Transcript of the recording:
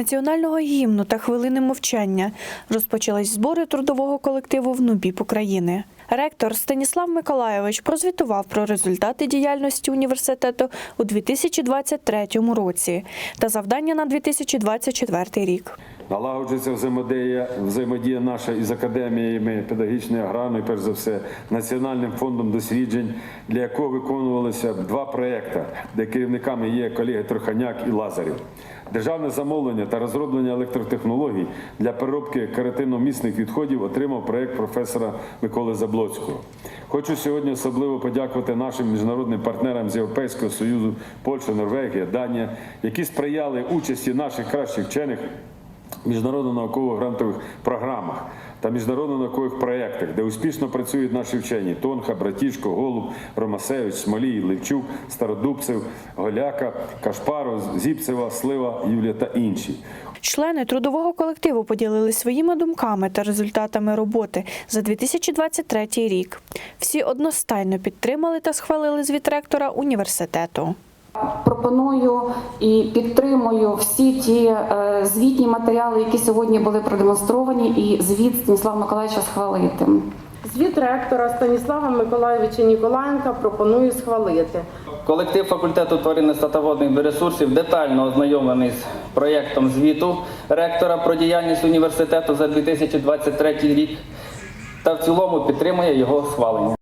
національного гімну та хвилини мовчання розпочались збори трудового колективу в НУБІП України. Ректор Станіслав Миколайович прозвітував про результати діяльності університету у 2023 році та завдання на 2024 рік. Налагоджується взаємодія, взаємодія наша із академіями педагогічної аграрної, перш за все, Національним фондом досліджень, для якого виконувалися два проекти, де керівниками є колеги Троханяк і Лазарів. Державне замовлення та розроблення електротехнологій для переробки каротиномісних відходів отримав проект професора Миколи Заблоцького. Хочу сьогодні особливо подякувати нашим міжнародним партнерам з Європейського Союзу, Польща, Норвегія, Данія, які сприяли участі наших кращих вчених міжнародно-наукових грантових програмах та міжнародно-наукових проєктах, де успішно працюють наші вчені Тонха, Братішко, Голуб, Ромасевич, Смолій, Левчук, Стародубцев, Голяка, Кашпаров, Зіпцева, Слива, Юлія та інші. Члени трудового колективу поділились своїми думками та результатами роботи за 2023 рік. Всі одностайно підтримали та схвалили звіт ректора університету. Пропоную і підтримую всі ті е, звітні матеріали, які сьогодні були продемонстровані, і звіт Станіслава Миколаївича схвалити. Звіт ректора Станіслава Миколайовича Ніколаєнка пропоную схвалити. Колектив факультету тваринництва та водних ресурсів детально ознайомлений з проєктом звіту ректора про діяльність університету за 2023 рік та в цілому підтримує його схвалення.